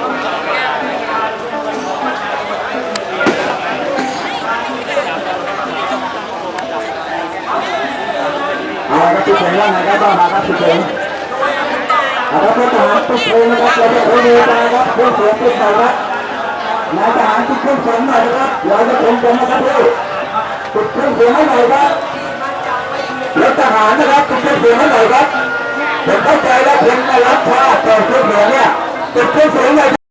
นเอาละครับทุกคนว่าไงครับบ้างมาครับทุกคนเอาละครับทหารทุกคนนะครับเราจะคุยกันนะครับเรื่องเสียงติดต่อครับนายทหารติดเครื่องเสียงหน่อยนะครับเราจะชมกันนะครับพี่ติดเครื่องเสียงให้หน่อยครับรถทหารนะครับติดเครื่องเสียงให้หน่อยครับผมเข้าใจแล้วคุณมารับชาติแต่เครื่อเป็นทุกเรื่องเนี่ย Cục cao.